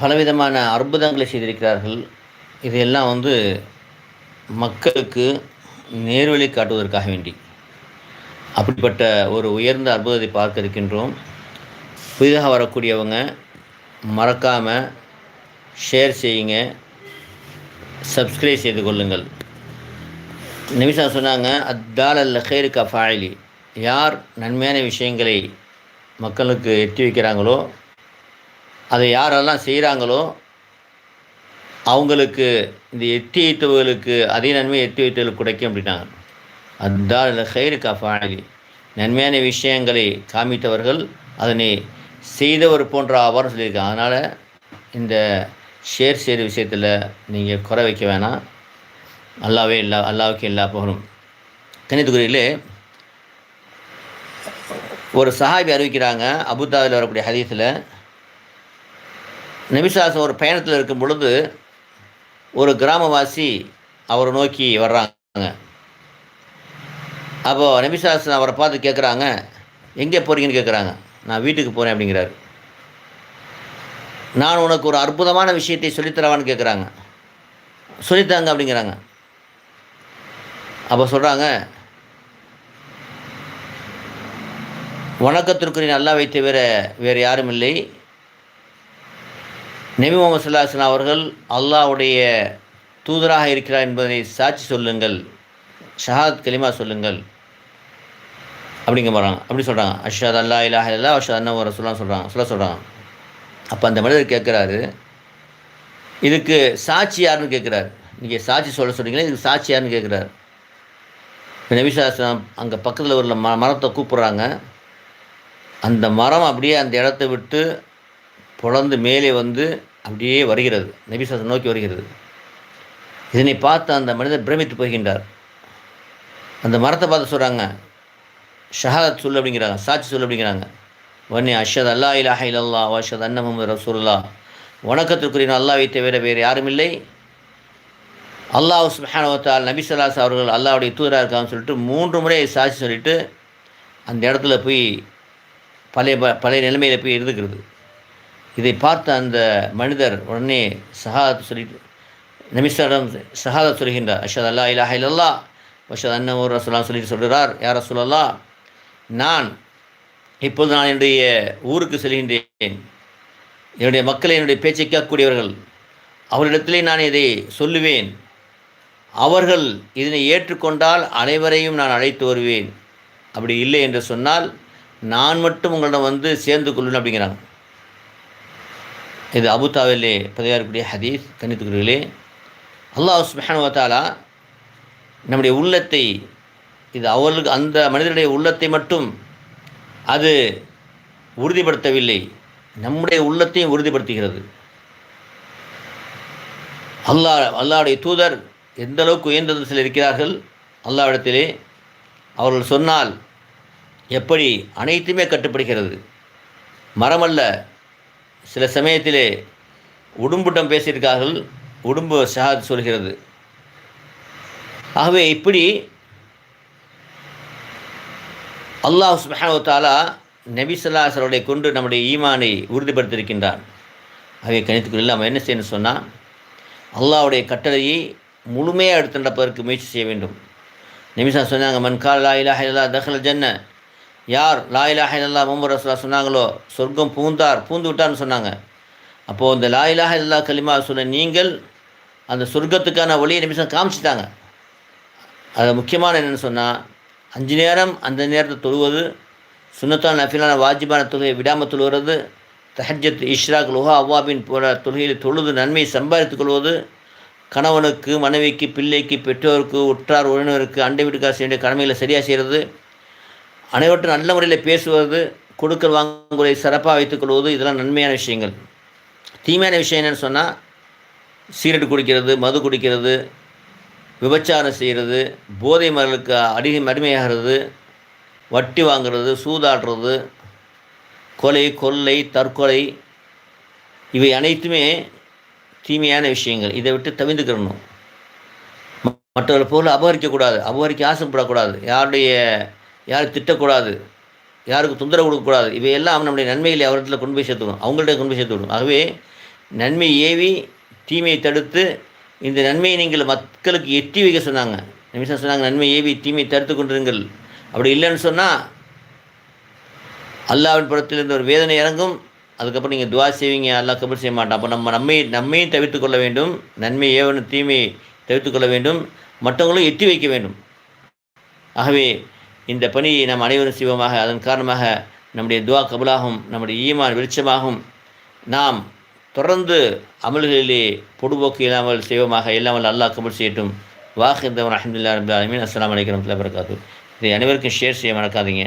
பலவிதமான அற்புதங்களை செய்திருக்கிறார்கள். இதையெல்லாம் வந்து மக்களுக்கு நேர்வழி காட்டுவதற்காக வேண்டி. அப்படிப்பட்ட ஒரு உயர்ந்த அற்புதத்தை பார்க்க இருக்கின்றோம். புதிதாக வரக்கூடியவங்க மறக்காமல் ஷேர் செய்யுங்க. சப்ஸ்கிரைப் செய்து கொள்ளுங்கள். நிமிஷா சொன்னாங்க அத்தால் அல்ல ஹேரு கஃபாயிலி யார் நன்மையான விஷயங்களை மக்களுக்கு எட்டி வைக்கிறாங்களோ அதை யாரெல்லாம் செய்கிறாங்களோ அவங்களுக்கு இந்த எட்டி வைத்தவர்களுக்கு அதே நன்மை எட்டி வைத்தவர்களுக்கு கிடைக்கும் அப்படின்னாங்க. அதுதான் இந்த ஹேரு காஃபாணி நன்மையான விஷயங்களை காமித்தவர்கள் அதனை செய்தவர் போன்ற ஆவார்னு சொல்லியிருக்காங்க. அதனால் இந்த ஷேர் செய்கிற விஷயத்தில் நீங்கள் குறை வைக்க வேணாம். அல்லாவே இல்லை அல்லாவுக்கு எல்லா புகழும். கணித்துக்குரியிலே ஒரு சஹாபி அறிவிக்கிறாங்க. அபுதாவில் வரக்கூடிய ஹதீஸில் நபிசாசம் ஒரு பயணத்தில் இருக்கும் பொழுது ஒரு கிராமவாசி அவரை நோக்கி வர்றாங்க. அப்போது நபிசாசன் அவரை பார்த்து கேட்குறாங்க எங்கே போகிறீங்கன்னு கேட்குறாங்க நான் வீட்டுக்கு போகிறேன் அப்படிங்கிறாரு. நான் உனக்கு ஒரு அற்புதமான விஷயத்தை சொல்லித்தரவான்னு கேட்குறாங்க சொல்லித்தாங்க அப்படிங்கிறாங்க. அப்போ சொல்கிறாங்க வணக்கத்திற்குரிய நல்லா வைத்த வேறு வேறு யாரும் இல்லை. நபி முகமது சல்லாஹன் அவர்கள் அல்லாவுடைய தூதராக இருக்கிறார் என்பதை சாட்சி சொல்லுங்கள் ஷஹாத் கலிமா சொல்லுங்கள். அப்படிங்க போகிறாங்க அப்படி சொல்கிறாங்க அஷாத் அல்லா இலாஹ் இல்லா அஷாத் அண்ணா ஒரு சொல்ல சொல்கிறாங்க சொல்ல சொல்கிறாங்க அப்போ அந்த மனிதர் கேட்குறாரு இதுக்கு சாட்சி யாருன்னு கேட்குறாரு? நீங்கள் சாட்சி சொல்ல சொல்கிறீங்களா இதுக்கு சாட்சி யாருன்னு கேட்குறாரு? நபிசாஸ்லாம் அங்கே பக்கத்தில் உள்ள ம மரத்தை கூப்பிட்றாங்க. அந்த மரம் அப்படியே அந்த இடத்த விட்டு பொழந்து மேலே வந்து அப்படியே வருகிறது. நபிசாசம் நோக்கி வருகிறது. இதனை பார்த்து அந்த மனிதர் பிரமித்து போகின்றார். அந்த மரத்தை பார்த்து சொல்கிறாங்க ஷஹாத் சொல்லு அப்படிங்கிறாங்க சாட்சி சொல் அப்படிங்கிறாங்க. வன்னி அஷத் அல்லா இலாஹ இல்லல்லா அஷத் அன்ன முகமது ரசூல்லா வணக்கத்திற்குரிய அல்லாவை தவிர வேறு யாரும் இல்லை. அல்லாஹ் சுபஹானவத்தால் நபி சலாஸ் அவர்கள் அல்லாவுடைய தூதராக இருக்கான்னு சொல்லிட்டு மூன்று முறை சாட்சி சொல்லிட்டு அந்த இடத்துல போய் பழைய ப பழைய நிலைமையில் போய் இருந்துக்கிறது. இதை பார்த்த அந்த மனிதர் உடனே சஹாத் சொல்லிட்டு நபிசாரம் சஹாதத் சொல்கின்றார் அஷத் அல்லா இலாஹ இல்லல்லா அஷத் அன்ன ரசுல்லா சொல்லிட்டு சொல்கிறார் யார் ரசூலல்லா நான் இப்போது நான் என்னுடைய ஊருக்கு செல்கின்றேன். என்னுடைய மக்களை என்னுடைய பேச்சை கேட்கக்கூடியவர்கள் அவரிடத்திலே நான் இதை சொல்லுவேன். அவர்கள் இதனை ஏற்றுக்கொண்டால் அனைவரையும் நான் அழைத்து வருவேன். அப்படி இல்லை என்று சொன்னால் நான் மட்டும் உங்களிடம் வந்து சேர்ந்து கொள்வேன் அப்படிங்கிறாங்க. இது அபுதாவிலே பதிவாகக்கூடிய ஹதீஸ் கணித்துக்குறீர்களே அல்லாஹ் சுபஹானுவத்தாலா நம்முடைய உள்ளத்தை இது அவர்களுக்கு அந்த மனிதனுடைய உள்ளத்தை மட்டும் அது உறுதிப்படுத்தவில்லை. நம்முடைய உள்ளத்தையும் உறுதிப்படுத்துகிறது. அல்லாஹ் அல்லாவுடைய தூதர் எந்த அளவுக்கு சில இருக்கிறார்கள்? அல்லாவிடத்திலே அவர்கள் சொன்னால் எப்படி அனைத்துமே கட்டுப்படுகிறது. மரமல்ல சில சமயத்திலே உடும்புட்டம் பேசியிருக்கார்கள் உடும்பு ஷஹாத் சொல்கிறது. ஆகவே இப்படி அல்லாஹ் சுபஹானுவத்தாலா நபி சொல்லாசருடைய கொண்டு நம்முடைய ஈமானை உறுதிப்படுத்தியிருக்கின்றான். ஆகவே கணித்துக்குள்ள நம்ம என்ன செய்யணும் சொன்னால் அல்லாவுடைய கட்டளையை முழுமையாக எடுத்து நடப்பதற்கு முயற்சி செய்ய வேண்டும். நிமிஷம் சொன்னாங்க மன்கால் லா இலாஹ இல்லா தஹல் ஜன்ன யார்? லா இலாஹ இல்லா முகமது சொன்னாங்களோ? சொர்க்கம் பூந்தார் பூந்து விட்டார்னு சொன்னாங்க. அப்போது இந்த லா இலாஹ இல்லா கலிமா சொன்ன நீங்கள் அந்த சொர்க்கத்துக்கான வழியை நிமிஷம் காமிச்சிட்டாங்க. அது முக்கியமான என்னென்னு சொன்னால் அஞ்சு நேரம் அந்த நேரத்தை தொழுவது சுண்ணத்தான நஃபிலான வாஜிபான தொழுகையை விடாமல் தொழுகிறது தஹஜத் இஷ்ராக் லுஹா அவ்வாபின் போல தொழுகையில் தொழுது நன்மையை சம்பாதித்துக் கொள்வது கணவனுக்கு மனைவிக்கு பிள்ளைக்கு பெற்றோருக்கு உற்றார் உறவினருக்கு அண்டை வீட்டுக்கார் செய்ய வேண்டிய கடமைகளை சரியாக செய்கிறது அனைவற்றும் நல்ல முறையில் பேசுவது கொடுக்கல் வாங்குவதை சிறப்பாக வைத்துக்கொள்வது இதெல்லாம் நன்மையான விஷயங்கள். தீமையான விஷயம் என்னென்னு சொன்னால் சீரட் குடிக்கிறது மது குடிக்கிறது விபச்சாரம் செய்கிறது போதை மரலுக்கு அடிமை அடிமையாகிறது வட்டி வாங்குறது சூதாடுறது கொலை கொள்ளை தற்கொலை இவை அனைத்துமே தீமையான விஷயங்கள். இதை விட்டு தவிர்த்துக்கிறணும் மற்றவர்கள் பொருளை அபகரிக்கக்கூடாது அபகரிக்க ஆசைப்படக்கூடாது. யாருடைய யாரும் திட்டக்கூடாது. யாருக்கு தொந்தரவு கொடுக்கக்கூடாது. இவையெல்லாம் நம்முடைய நன்மைகளை அவரிடத்தில் கொண்டு போய் சேர்த்துக்கணும் அவங்கள்ட்ட கொண்டு போய் சேர்த்துக்கணும் ஆகவே நன்மை ஏவி தீமையை தடுத்து இந்த நன்மையை நீங்கள் மக்களுக்கு எட்டி வைக்க சொன்னாங்க. நிமிஷம் சொன்னாங்க நன்மை ஏவி தீமையை தடுத்து கொண்டிருங்கள். அப்படி இல்லைன்னு சொன்னால் அல்லாவின் புறத்திலிருந்து ஒரு வேதனை இறங்கும். அதுக்கப்புறம் நீங்கள் துவா செய்வீங்க. அல்லாஹ் கபூல் செய்ய மாட்டான். அப்போ நம்ம நம்மை நம்மையும் தவிர்த்து கொள்ள வேண்டும். நன்மை ஏவன தீமையை தவிர்த்து கொள்ள வேண்டும். மற்றவங்களும் எட்டி வைக்க வேண்டும். ஆகவே இந்த பணியை நாம் அனைவரும் செய்வோமாக. அதன் காரணமாக நம்முடைய துவா கபுலாகும் நம்முடைய ஈமான் வெளிச்சமாகும். நாம் தொடர்ந்து அமல்களிலே பொடுபோக்கு இல்லாமல் செய்வோமாக. இல்லாமல் அல்லாஹ் கபல் செய்யட்டும். வாஹிந்தவன் அஹமதுல்லா ரபுல் அலமின் அஸ்லாம் வலைக்கம் வரமத்துல வரகாத்து இதை அனைவருக்கும் ஷேர் செய்ய மறக்காதீங்க.